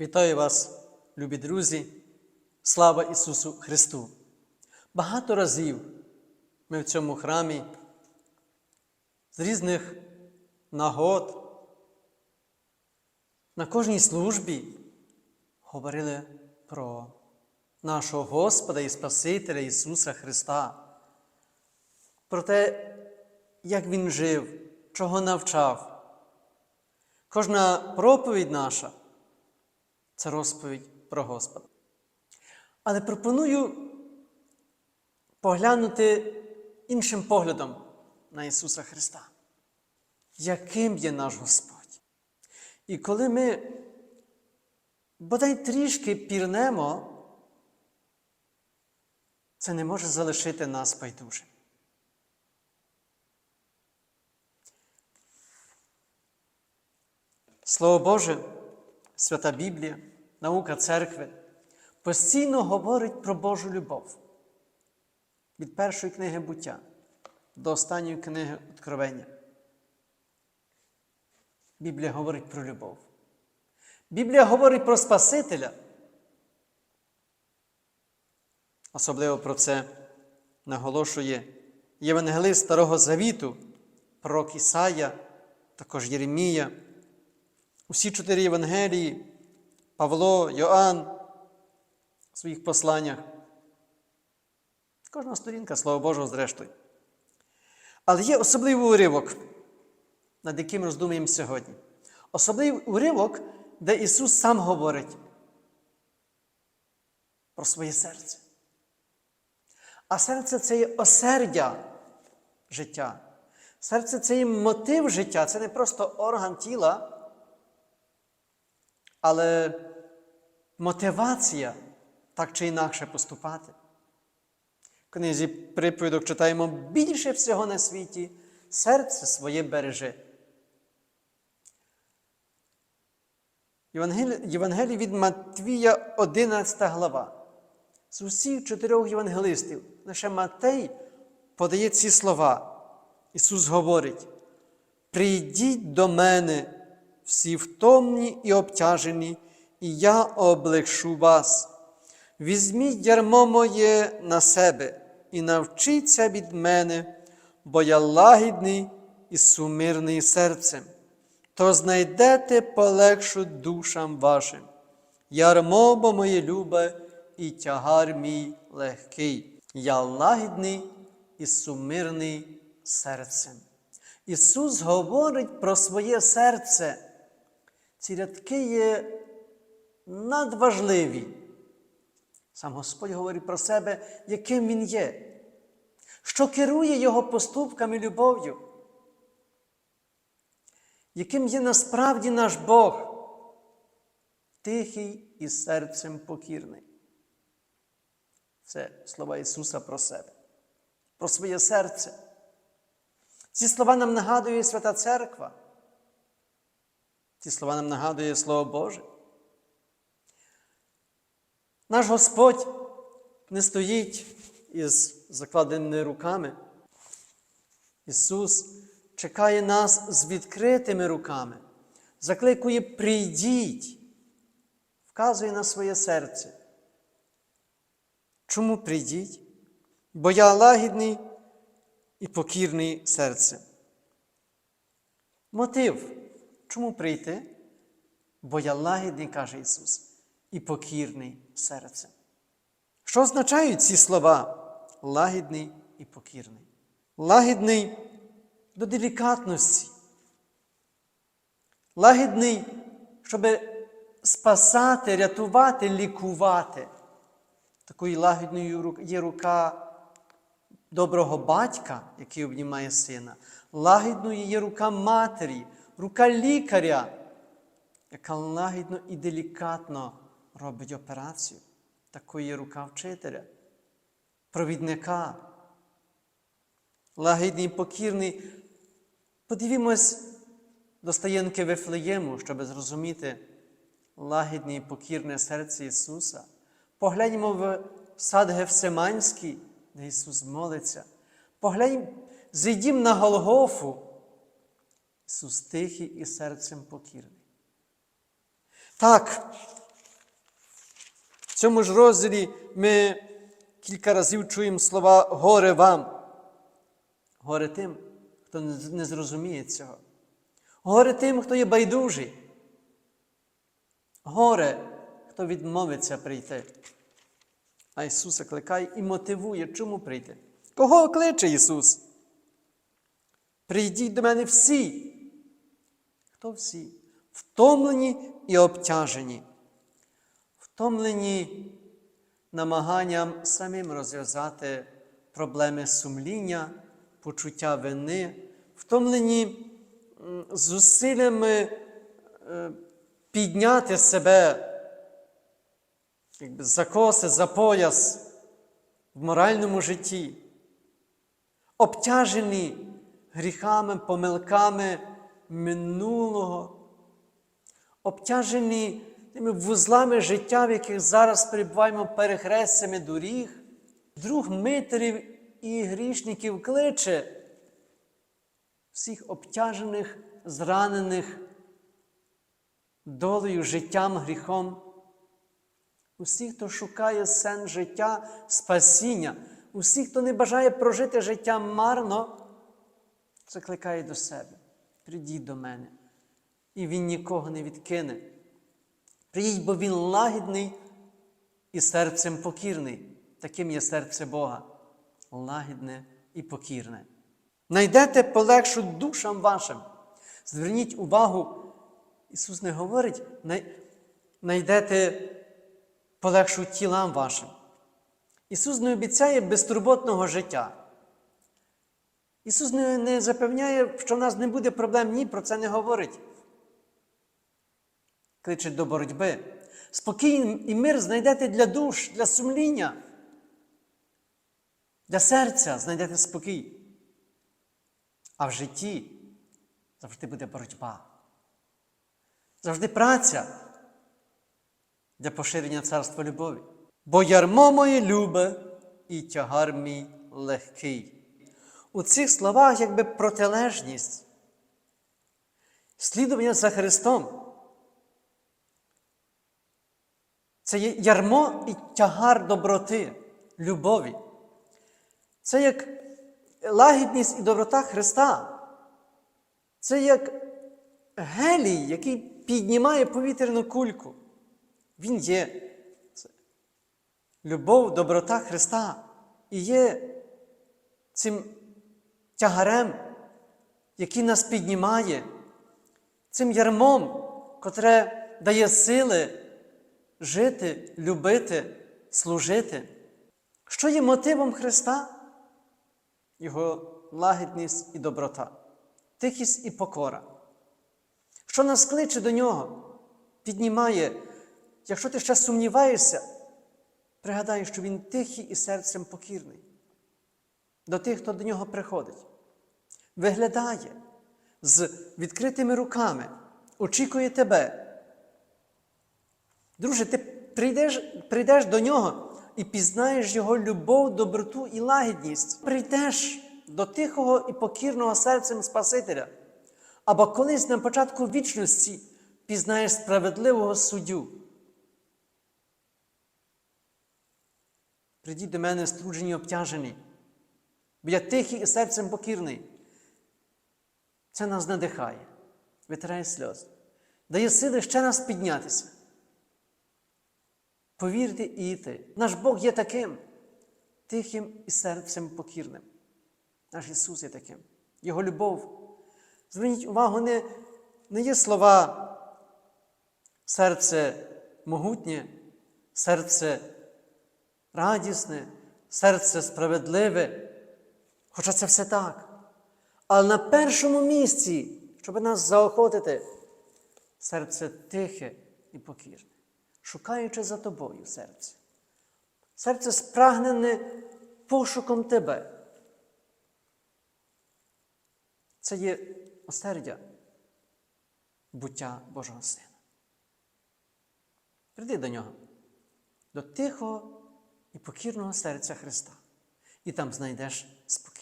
Вітаю вас, любі друзі! Слава Ісусу Христу! Багато разів ми в цьому храмі з різних нагод на кожній службі говорили про нашого Господа і Спасителя Ісуса Христа, про те, як Він жив, чого навчав. Кожна проповідь наша це розповідь про Господа. Але пропоную поглянути іншим поглядом на Ісуса Христа. Яким є наш Господь? І коли ми бодай трішки пірнемо, це не може залишити нас байдужим. Слово Боже, Свята Біблія, наука церкви постійно говорить про Божу любов. Від першої книги буття до останньої книги Откровення. Біблія говорить про любов. Біблія говорить про Спасителя. Особливо про це наголошує Євангелист Старого Завіту, пророк Ісая, також Єремія. Усі чотири Євангелії, Павло, Йоанн в своїх посланнях. Кожна сторінка, Слава Божого, зрештою. Але є особливий уривок, над яким роздумуємо сьогодні. Особливий уривок, де Ісус сам говорить про своє серце. А серце це є осердя життя. Серце це є мотив життя, це не просто орган тіла, але мотивація так чи інакше поступати. В книзі приповідок читаємо більше всього на світі серце своє береже. Євангелій від Матвія, 11 глава. З усіх чотирьох євангелистів лише Матей подає ці слова. Ісус говорить: Прийдіть до мене, всі втомні і обтяжені, і я облегшу вас. Візьміть ярмо моє на себе і навчіться від мене, бо я лагідний і сумирний серцем, то знайдете полегшу душам вашим. Ярмо бо моє любе, і тягар мій легкий. Я лагідний і сумирний серцем. Ісус говорить про своє серце. Ці рядки є надважливі. Сам Господь говорить про себе, яким Він є, що керує Його поступками любов'ю, яким є насправді наш Бог, тихий і серцем покірний. Це слова Ісуса про себе, про своє серце. Ці слова нам нагадує Свята Церква. Ці слова нам нагадує Слово Боже. Наш Господь не стоїть із закладеними руками. Ісус чекає нас з відкритими руками, закликує прийдіть, вказує на своє серце. Чому прийдіть? Бо я лагідний і покірний серцем. Мотив, чому прийти? Бо я лагідний, каже Ісус, і покірний серцем. Що означають ці слова? Лагідний і покірний. Лагідний до делікатності. Лагідний, щоб спасати, рятувати, лікувати. Такою лагідною є рука доброго батька, який обнімає сина. Лагідною є рука матері, рука лікаря, яка лагідно і делікатно робить операцію. Такою є рука вчителя, провідника. Лагідний, покірний. Подивімось до стаєнки Вифлеєму, щоб зрозуміти лагідне і покірне серце Ісуса. Погляньмо в сад Гефсиманський, де Ісус молиться. Погляньмо, зійдімо на Голгофу. Ісус тихий і серцем покірний. Так, в цьому ж розділі ми кілька разів чуємо слова горе вам. Горе тим, хто не зрозуміє цього. Горе тим, хто є байдужий. Горе, хто відмовиться прийти. А Ісус закликає і мотивує, чому прийти. Кого кличе Ісус? Прийдіть до мене всі. Хто всі? Втомлені і обтяжені. Втомлені намаганням самим розв'язати проблеми сумління, почуття вини, втомлені зусиллями е, підняти себе якби, за коси, за пояс в моральному житті, обтяжені гріхами, помилками минулого, обтяжені тими вузлами життя, в яких зараз перебуваємо перехрестями доріг, друг митерів і грішників кличе всіх обтяжених, зранених долею, життям, гріхом. Усіх, хто шукає сенс життя, спасіння, усіх, хто не бажає прожити життя марно, закликає до себе. Придіть до мене. І він нікого не відкине. Приїдь, бо він лагідний і серцем покірний. Таким є серце Бога. Лагідне і покірне. Найдете полегшу душам вашим. Зверніть увагу, Ісус не говорить, найдете полегшу тілам вашим. Ісус не обіцяє безтурботного життя. Ісус не, не запевняє, що в нас не буде проблем, ні, про це не говорить. Кличе до боротьби. Спокій і мир знайдете для душ, для сумління, для серця знайдете спокій. А в житті завжди буде боротьба. Завжди праця для поширення царства любові. Бо ярмо моє любе і тягар мій легкий. У цих словах якби протилежність. Слідування за Христом. Це є ярмо і тягар доброти, любові. Це як лагідність і доброта Христа. Це як гелій, який піднімає повітряну кульку. Він є любов, доброта Христа і є цим тягарем, який нас піднімає, цим ярмом, котре дає сили жити, любити, служити. Що є мотивом Христа? Його лагідність і доброта, тихість і покора. Що нас кличе до нього, піднімає. Якщо ти ще сумніваєшся, пригадай, що він тихий і серцем покірний. До тих, хто до нього приходить, виглядає з відкритими руками, очікує тебе. Друже, ти прийдеш, прийдеш до нього і пізнаєш його любов, доброту і лагідність. Прийдеш до тихого і покірного серцем Спасителя. Або колись на початку вічності пізнаєш справедливого суддю. Прийдіть до мене струджені обтяжені, бо я тихий і серцем покірний. Це нас надихає, витирає сльози, дає сили ще раз піднятися. Повірте і йти. Наш Бог є таким, тихим і серцем покірним. Наш Ісус є таким. Його любов. Зверніть увагу, не, не є слова серце могутнє, серце радісне, серце справедливе. Хоча це все так. Але на першому місці, щоб нас заохотити, серце тихе і покірне, шукаючи за тобою серце. Серце спрагнене пошуком тебе. Це є осердя буття Божого Сина. Прийди до нього, до тихого і покірного серця Христа, і там знайдеш спокій.